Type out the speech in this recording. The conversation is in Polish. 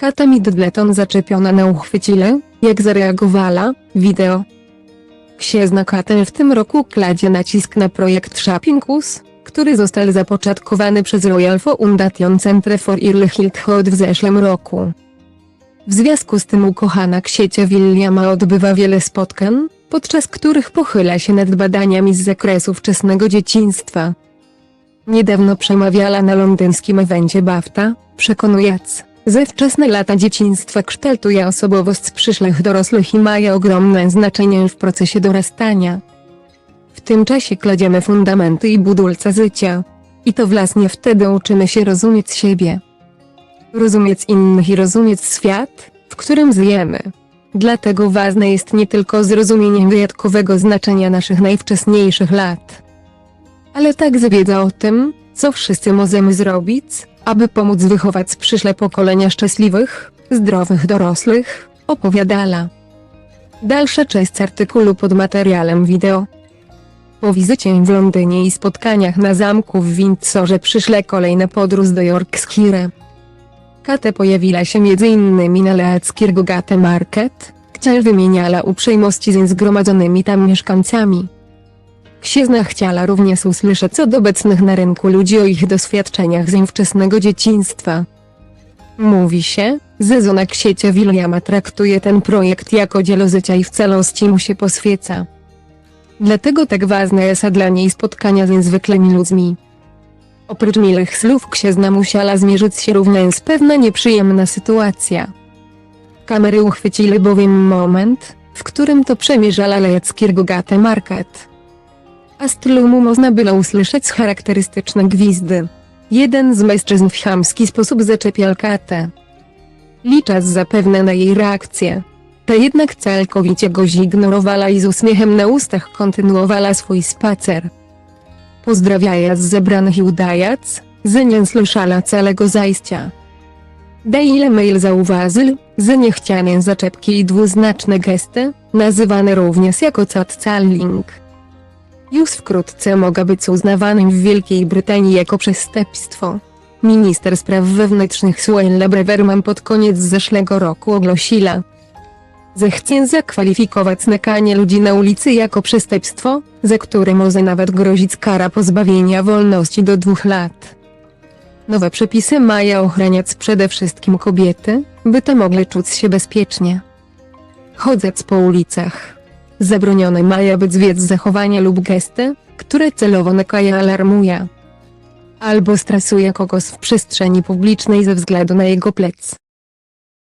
Kata Middleton zaczepiona na uchwycile, jak zareagowała, wideo. Księżna Katel w tym roku kładzie nacisk na projekt Shoppingus, który został zapoczątkowany przez Royal Foundation Centre for Early Childhood w zeszłym roku. W związku z tym ukochana ksiecia Williama odbywa wiele spotkań, podczas których pochyla się nad badaniami z zakresu wczesnego dzieciństwa. Niedawno przemawiała na londyńskim evencie BAFTA, przekonując, że wczesne lata dzieciństwa kształtuje osobowość przyszłych dorosłych i mają ogromne znaczenie w procesie dorastania. W tym czasie kładziemy fundamenty i budulce życia. I to właśnie wtedy uczymy się rozumieć siebie. Rozumieć innych i rozumieć świat, w którym żyjemy. Dlatego ważne jest nie tylko zrozumienie wyjątkowego znaczenia naszych najwcześniejszych lat, ale także wiedza o tym, co wszyscy możemy zrobić, aby pomóc wychować przyszłe pokolenia szczęśliwych, zdrowych dorosłych, opowiadała. Dalsza część artykułu pod materiałem wideo. Po wizycie w Londynie i spotkaniach na zamku w Windsorze przyszle kolejna podróż do Yorkshire. Kate pojawiła się m.in. na Leackirgogate Market, gdzie wymieniała uprzejmości ze zgromadzonymi tam mieszkańcami. Księżna chciała również usłyszeć od obecnych na rynku ludzi o ich doświadczeniach z wczesnego dzieciństwa. Mówi się, że żona ksiecia Williama traktuje ten projekt jako dzieło życia i w celości mu się poświeca. Dlatego tak ważne jest dla niej spotkania z niezwykłymi ludźmi. Oprócz milych słów księżna musiała zmierzyć się również z pewna nieprzyjemna sytuacja. Kamery uchwycili bowiem moment, w którym to przemierzała Lejeckirgogate Market. A z tlumu można było usłyszeć charakterystyczne gwizdy. Jeden z mężczyzn w chamski sposób zaczepiał Katę. Licząc zapewne na jej reakcję. Ta jednak całkowicie go zignorowała i z uśmiechem na ustach kontynuowała swój spacer. Pozdrawiając zebranych i udając, że nie słyszała całego zajścia. Daily Mail zauważył, że niechciane zaczepki i dwuznaczne gesty, nazywane również jako catcalling, już wkrótce mogą być uznawanym w Wielkiej Brytanii jako przestępstwo. Minister spraw wewnętrznych Suella Breverman pod koniec zeszłego roku ogłosiła, że chce zakwalifikować znakanie ludzi na ulicy jako przestępstwo, za które może nawet grozić kara pozbawienia wolności do dwóch lat. Nowe przepisy mają ochraniać przede wszystkim kobiety, by te mogły czuć się bezpiecznie. Chodząc po ulicach. Zabronione mają być wiedz zachowania lub gesty, które celowo nakaja alarmuje. Albo stresuje kogoś w przestrzeni publicznej ze względu na jego plec.